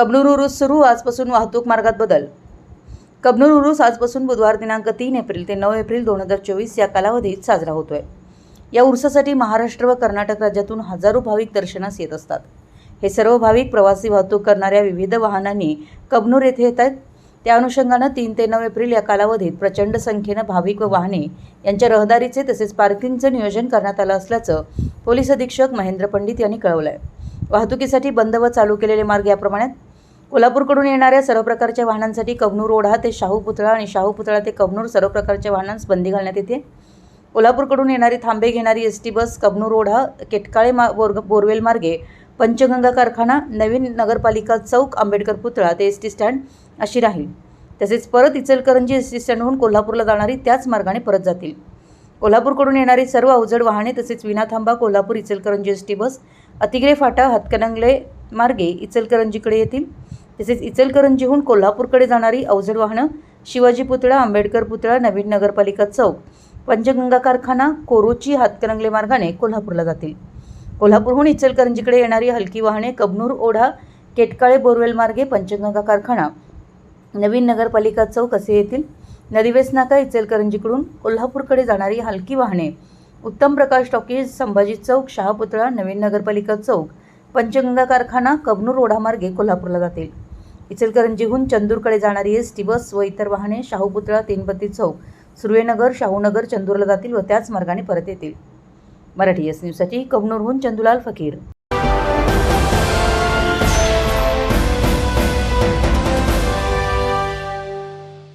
कबनूर उरूस सुरू. आजपासून वाहतूक मार्गात बदल. कबनूर उरूस आजपासून बुधवार दिनांक तीन एप्रिल ते नऊ एप्रिल दोन हजार चोवीस या कालावधीत साजरा होतोय. या उरसासाठी महाराष्ट्र व कर्नाटक राज्यातून हजारो भाविक दर्शनास येत असतात. हे सर्व भाविक प्रवासी वाहतूक करणाऱ्या विविध वाहनांनी कबनूर येथे येत आहेत. त्या अनुषंगानं तीन ते नऊ एप्रिल या कालावधीत प्रचंड संख्येनं भाविक व वाहने यांच्या रहदारीचे तसेच पार्किंगचं नियोजन करण्यात आलं असल्याचं पोलीस अधीक्षक महेंद्र पंडित यांनी कळवलं आहे वाहतुकीसाठी बंद व चालू केलेले मार्ग याप्रमाणे कोल्हापूरकडून येणाऱ्या सर्व प्रकारच्या वाहनांसाठी कबनूर ओढा ते शाहू पुतळा आणि शाहू पुतळा ते कबनूर सर्व प्रकारच्या वाहनांस बंदी घालण्यात येते. कोल्हापूरकडून येणारी थांबे घेणारी एस टी बस कबनूर ओढा केटकाळे मा बोर बोरवेल मार्गे पंचगंगा कारखाना नवीन नगरपालिका चौक आंबेडकर पुतळा ते एस टी स्टँड अशी राहील. तसेच परत इचलकरंजी एस टी स्टँडहून कोल्हापूरला जाणारी त्याच मार्गाने परत जातील. कोल्हापूरकडून येणारी सर्व अवजड वाहने तसेच विनाथांबा Kolhapur Ichalkaranji S T bus Atigre फाटा हातकणंगले मार्गे इचलकरंजीकडे येतील. तसेच इचलकरंजीहून कोल्हापूरकडे जाणारी अवजड वाहनं शिवाजी पुतळा आंबेडकर पुतळा नवीन नगरपालिका चौक पंचगंगा कारखाना कोरोची हातकरंगले मार्गाने कोल्हापूरला जातील. कोल्हापूरहून इचलकरंजीकडे येणारी हलकी वाहने कबनूर ओढा केटकाळे बोरवेल मार्गे पंचगंगा कारखाना नवीन नगरपालिका चौक असे येतील. नदीवेस नाका इचलकरंजीकडून कोल्हापूरकडे जाणारी हलकी वाहने उत्तम प्रकाश टॉकीज संभाजी चौक शहापुतळा नवीन नगरपालिका चौक पंचगंगा कारखाना कबनूर ओढामार्गे कोल्हापूरला जातील. इचलकरंजीहून चंदूरकडे जाणारी एस टी बस व इतर वाहने शाहूपुतळा तीनपत्ती चौक सुर्वेनगर शाहूनगर चंदूरला जातील व त्याच मार्गाने परत येतील. मराठी एस न्यूजसाठी कबनूरहून चंदुलाल फकीर.